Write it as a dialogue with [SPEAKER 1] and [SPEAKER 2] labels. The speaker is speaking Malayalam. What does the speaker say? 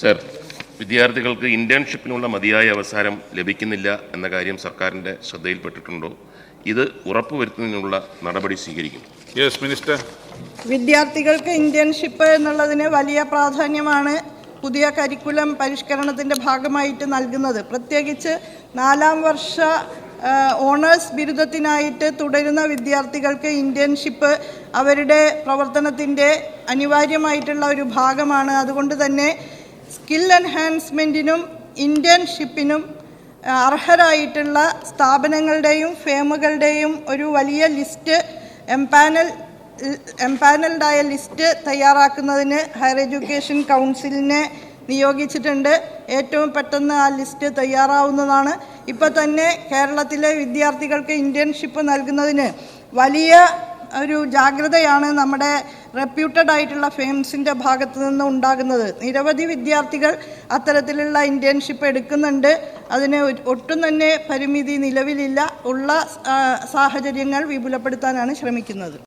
[SPEAKER 1] സർ വിദ്യാർത്ഥികൾക്ക് ഇന്റേൺഷിപ്പിനുള്ള മതിയായ അവസരം ലഭിക്കുന്നില്ല എന്ന കാര്യം സർക്കാരിന്റെ ശ്രദ്ധയിൽപ്പെട്ടിട്ടുണ്ടോ? ഇത് ഉറപ്പുവരുത്തുന്നതിനുള്ള നടപടി സ്വീകരിക്കും.
[SPEAKER 2] യെസ് മിനിസ്റ്റർ
[SPEAKER 3] വിദ്യാർത്ഥികൾക്ക് ഇന്റേൺഷിപ്പ് എന്നുള്ളതിന് വലിയ പ്രാധാന്യമാണ് പുതിയ കരിക്കുലം പരിഷ്കരണത്തിന്റെ ഭാഗമായിട്ട് നൽകുന്നത്. പ്രത്യേകിച്ച് നാലാം വർഷ ഓണേഴ്സ് ബിരുദത്തിനായിട്ട് തുടരുന്ന വിദ്യാർത്ഥികൾക്ക് ഇന്റേൺഷിപ്പ് അവരുടെ പ്രവർത്തനത്തിന്റെ അനിവാര്യമായിട്ടുള്ള ഒരു ഭാഗമാണ്. അതുകൊണ്ട് തന്നെ സ്കിൽ എൻഹാൻസ്മെന്റിനും ഇന്റേൺഷിപ്പിനും അർഹരായിട്ടുള്ള സ്ഥാപനങ്ങളുടെയും ഫേമുകളുടെയും ഒരു വലിയ ലിസ്റ്റ് എംപാനൽ എംപാനൽഡായ ലിസ്റ്റ് തയ്യാറാക്കുന്നതിന് ഹയർ എഡ്യൂക്കേഷൻ കൗൺസിലിനെ നിയോഗിച്ചിട്ടുണ്ട്. ഏറ്റവും പെട്ടെന്ന് ആ ലിസ്റ്റ് തയ്യാറാവുന്നതാണ്. ഇപ്പോൾ തന്നെ കേരളത്തിലെ വിദ്യാർത്ഥികൾക്ക് ഇന്റേൺഷിപ്പ് നൽകുന്നതിന് വലിയ ഒരു ജാഗ്രതയാണ് നമ്മുടെ റെപ്യൂട്ടഡ് ആയിട്ടുള്ള ഫേംസിന്റെ ഭാഗത്തു നിന്ന് ഉണ്ടാകുന്നത്. നിരവധി വിദ്യാർത്ഥികൾ അത്തരത്തിലുള്ള ഇന്റേൺഷിപ്പ് എടുക്കുന്നുണ്ട്. അതിന് ഒട്ടും തന്നെ പരിമിതി നിലവിലില്ല. ഉള്ള സാഹചര്യങ്ങൾ വിപുലപ്പെടുത്താനാണ് ശ്രമിക്കുന്നത്.